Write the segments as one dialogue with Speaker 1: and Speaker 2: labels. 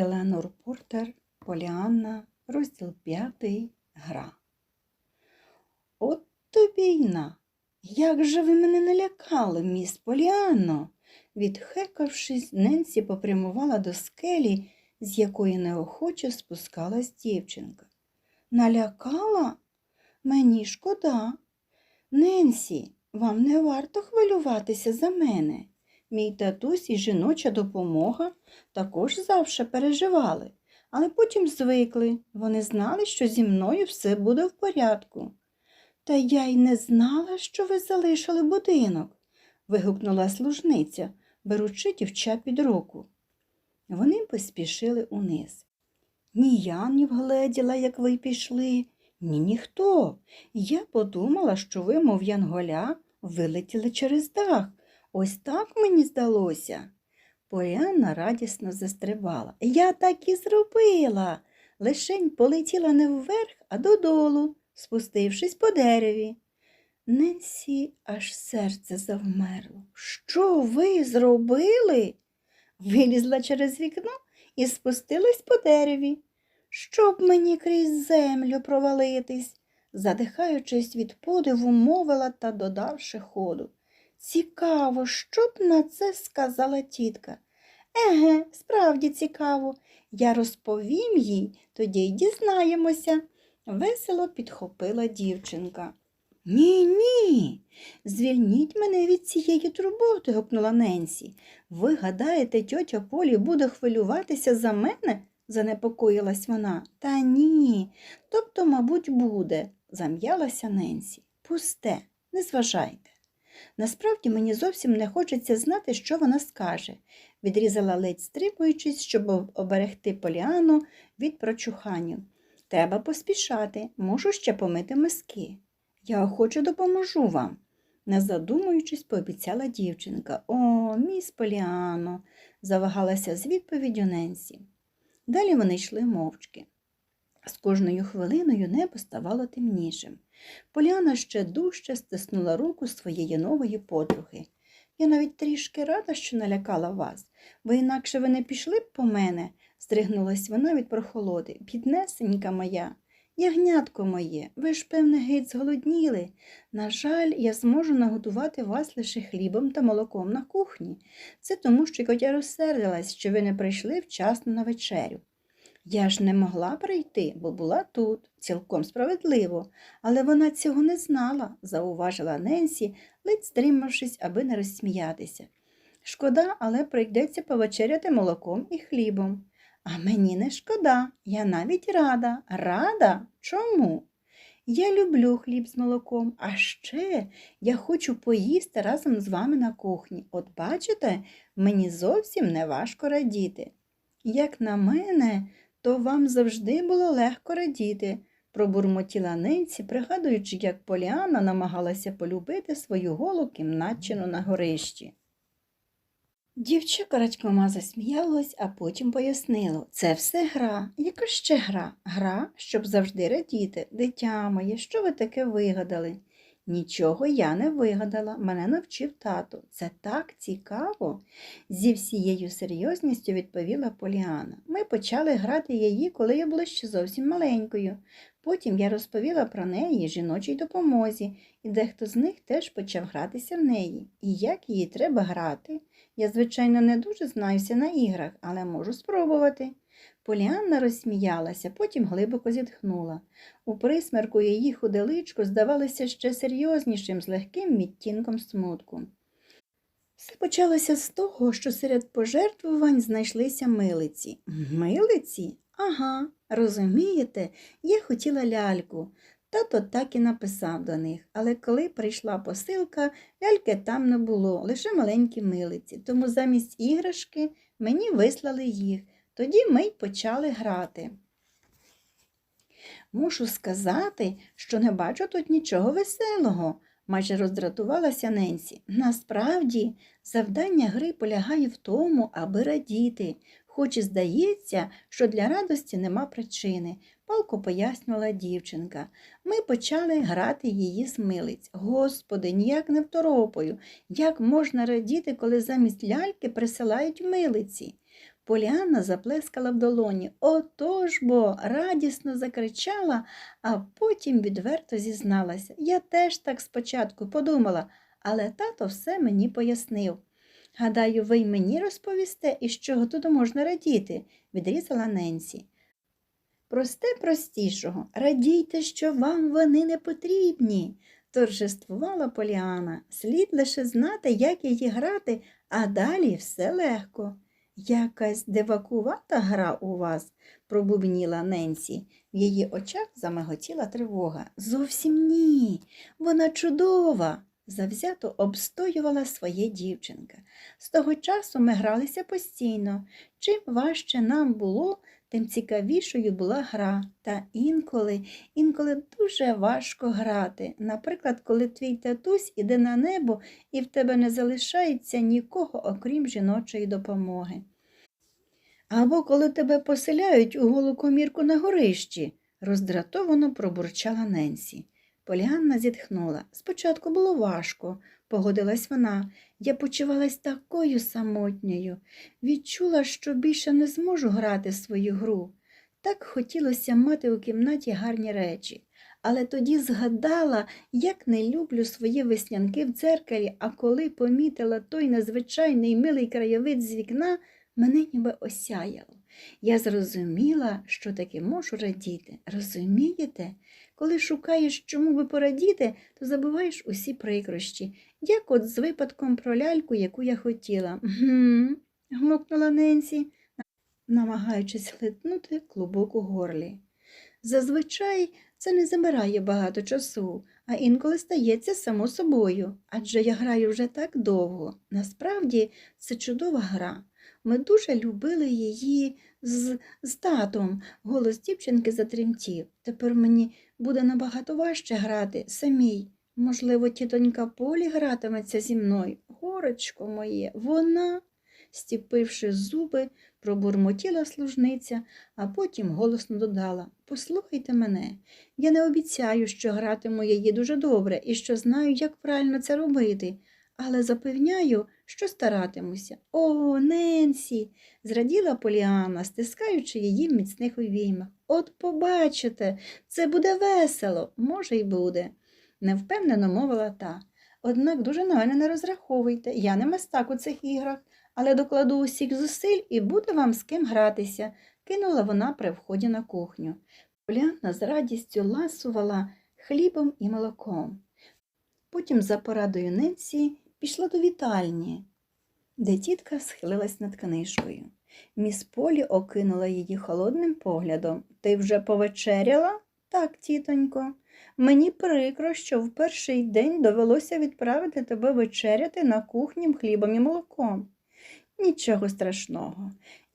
Speaker 1: Еленор Портер, Поліанна, розділ 5. Гра. От тобі й на. Як же ви мене налякали, міс Поліанно? Відхекавшись, Ненсі попрямувала до скелі, з якої неохоче спускалась дівчинка. Налякала? Мені шкода. Ненсі, вам не варто хвилюватися за мене. Мій татусь і жіноча допомога також завше переживали, але потім звикли. Вони знали, що зі мною все буде в порядку. Та я й не знала, що ви залишили будинок, вигукнула служниця, беручи дівча під руку. Вони поспішили униз. Ні я не вгледіла, як ви пішли, ні ніхто. Я подумала, що ви, мов янголя, вилетіли через дах. Ось так мені здалося. Поліанна радісно застрибала. Я так і зробила. Лишень полетіла не вверх, а додолу, спустившись по дереві. Ненсі аж серце завмерло. Що ви зробили? Вилізла через вікно і спустилась по дереві. Щоб мені крізь землю провалитись, задихаючись від подиву, мовила та додавши ходу. Цікаво, що б на це сказала тітка. Еге, справді цікаво. Я розповім їй, тоді й дізнаємося, весело підхопила дівчинка. Ні, ні, звільніть мене від цієї турботи, гукнула Ненсі. Ви гадаєте, тьотя Полі буде хвилюватися за мене? занепокоїлась вона. Та ні, тобто, мабуть, буде, зам'ялася Ненсі. Пусте, не зважайте. Насправді мені зовсім не хочеться знати, що вона скаже, відрізала ледь стримуючись, щоб оберегти Поліану від прочухання. Треба поспішати, можу ще помити миски. Я охоче допоможу вам, не задумуючись, пообіцяла дівчинка. О, міс Поліано, завагалася з відповіддю Ненсі. Далі вони йшли мовчки. З кожною хвилиною небо ставало темнішим. Поляна ще дужче стиснула руку своєї нової подруги. Я навіть трішки рада, що налякала вас, бо інакше ви не пішли б по мене, стригнулась вона від прохолоди. Біднесенька моя, ягнятко моє, ви ж, певне, геть зголодніли. На жаль, я зможу нагодувати вас лише хлібом та молоком на кухні. Це тому, що котя розсердилась, що ви не прийшли вчасно на вечерю. Я ж не могла прийти, бо була тут, цілком справедливо, але вона цього не знала, зауважила Ненсі, ледь стримавшись, аби не розсміятися. Шкода, але прийдеться повечеряти молоком і хлібом. А мені не шкода, я навіть рада. Рада? Чому? Я люблю хліб з молоком, а ще я хочу поїсти разом з вами на кухні. От бачите, мені зовсім не важко радіти. Як на мене, то вам завжди було легко радіти, пробурмотіла Ненці, пригадуючи, як Поліана намагалася полюбити свою голу кімнатчину на горищі. Дівча коротькома засміялась, а потім пояснило це все гра. Яка ще гра? Гра, щоб завжди радіти. Дитя моє, що ви таке вигадали? Нічого я не вигадала, мене навчив тато. Це так цікаво, зі всією серйозністю відповіла Поліана. Ми почали грати її, коли я була ще зовсім маленькою. Потім я розповіла про неї жіночій допомозі, і дехто з них теж почав гратися в неї. І як її треба грати? Я, звичайно, не дуже знаюся на іграх, але можу спробувати. Поліанна розсміялася, потім глибоко зітхнула. У присмерку її худеличко здавалося ще серйознішим, з легким відтінком смутку. Все почалося з того, що серед пожертвувань знайшлися милиці. Милиці? Ага, розумієте, я хотіла ляльку. Тато так і написав до них, але коли прийшла посилка, ляльки там не було, лише маленькі милиці, тому замість іграшки мені вислали їх. Тоді ми й почали грати. Мушу сказати, що не бачу тут нічого веселого, майже роздратувалася Ненсі. Насправді, завдання гри полягає в тому, аби радіти, хоч і здається, що для радості нема причини, палко пояснювала дівчинка. Ми почали грати її з милиць. Господи, ніяк не второпою. Як можна радіти, коли замість ляльки присилають милиці? Поліанна заплескала в долоні. Отож бо радісно закричала, а потім відверто зізналася. Я теж так спочатку подумала, але тато все мені пояснив. Гадаю, ви й мені розповісте, із чого тут можна радіти, відрізала Ненсі. Просте простішого, радійте, що вам вони не потрібні, торжествувала Поліана. Слід лише знати, як її грати, а далі все легко. Якась дивакувата гра у вас, пробубніла Ненсі. В її очах замиготіла тривога. Зовсім ні, вона чудова. Завзято обстоювала своє дівчинка. З того часу ми гралися постійно. Чим важче нам було, тим цікавішою була гра. Та інколи, інколи дуже важко грати. Наприклад, коли твій татусь іде на небо і в тебе не залишається нікого, окрім жіночої допомоги. Або коли тебе поселяють у голу комірку на горищі, роздратовано пробурчала Ненсі. Поліанна зітхнула. Спочатку було важко, погодилась вона. Я почувалась такою самотньою. Відчула, що більше не зможу грати свою гру. Так хотілося мати у кімнаті гарні речі. Але тоді згадала, як не люблю свої веснянки в дзеркалі, а коли помітила той незвичайний милий краєвид з вікна, мене ніби осяяло. Я зрозуміла, що таки можу радіти. Розумієте? Коли шукаєш, чому би порадіти, то забуваєш усі прикрощі, як от з випадком про ляльку, яку я хотіла. «Гм», – гмокнула Ненсі, намагаючись глитнути клубок у горлі. Зазвичай це не забирає багато часу, а інколи стається само собою, адже я граю вже так довго. Насправді це чудова гра. Ми дуже любили її з, з татом. Голос дівчинки затремтів. Тепер мені буде набагато важче грати самій. Можливо, тітонька Полі гратиметься зі мною. Горочко моє, вона, стіпивши зуби, пробурмотіла служниця, а потім голосно додала Послухайте мене, я не обіцяю, що гратиму її дуже добре і що знаю, як правильно це робити, але запевняю, що старатимуся. О, Ненсі, зраділа Поліана, стискаючи її в міцних увіймах. От побачите, це буде весело, може, й буде, невпевнено мовила та. Однак дуже на мене не розраховуйте, я не мастак у цих іграх, але докладу усіх зусиль і буде вам з ким гратися, кинула вона при вході на кухню. Поліанна з радістю ласувала хлібом і молоком. Потім, за порадою Ненсі, пішла до вітальні, де тітка схилилась над книжкою. Міс Полі окинула її холодним поглядом. Ти вже повечеряла? Так, тітонько. Мені прикро, що в перший день довелося відправити тебе вечеряти на кухні хлібом і молоком. Нічого страшного.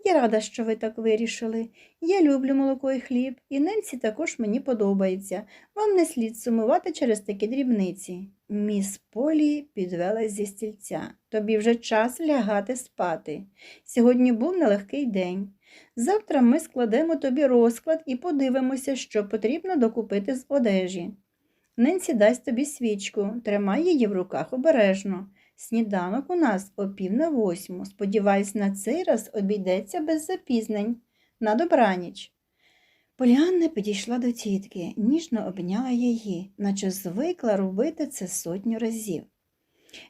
Speaker 1: Я рада, що ви так вирішили. Я люблю молоко і хліб, і Ненсі також мені подобається. Вам не слід сумувати через такі дрібниці. Міс Полі підвелась зі стільця. Тобі вже час лягати спати. Сьогодні був нелегкий день. Завтра ми складемо тобі розклад і подивимося, що потрібно докупити з одежі. Ненсі дасть тобі свічку, тримай її в руках обережно. Сніданок у нас о пів на восьму. Сподіваюсь, на цей раз обійдеться без запізнень. На добраніч. Поліанна підійшла до тітки, ніжно обняла її, наче звикла робити це сотню разів.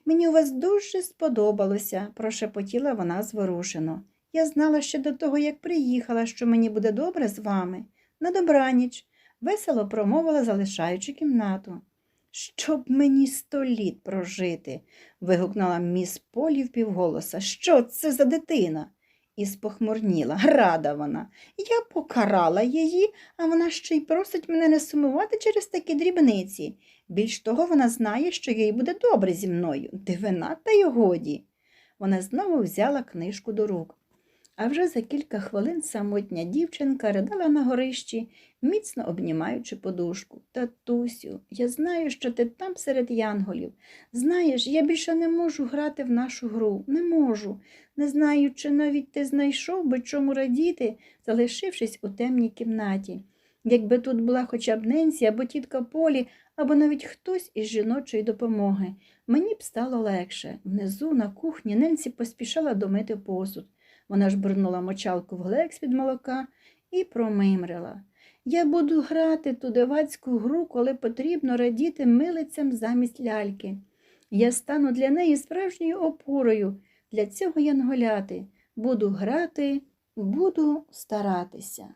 Speaker 1: Мені у вас дуже сподобалося, прошепотіла вона зворушено. Я знала ще до того, як приїхала, що мені буде добре з вами. На добраніч, весело промовила, залишаючи кімнату. Щоб мені сто літ прожити, вигукнула міс Полі впівголоса. Що це за дитина? І спохмурніла. Рада вона. Я покарала її, а вона ще й просить мене не сумувати через такі дрібниці. Більш того, вона знає, що їй буде добре зі мною. Дивина та й годі. Вона знову взяла книжку до рук. А вже за кілька хвилин самотня дівчинка ридала на горищі, міцно обнімаючи подушку. Татусю, я знаю, що ти там серед янголів. Знаєш, я більше не можу грати в нашу гру, не можу. Не знаю, чи навіть ти знайшов би чому радіти, залишившись у темній кімнаті. Якби тут була хоча б Ненсі або тітка Полі, або навіть хтось із жіночої допомоги, мені б стало легше. Внизу на кухні Ненсі поспішала домити посуд. Вона ж бурнула мочалку в глекс від молока і промимрила. Я буду грати ту дивацьку гру, коли потрібно радіти милицям замість ляльки. Я стану для неї справжньою опорою. Для цього янголяти. Буду грати, буду старатися.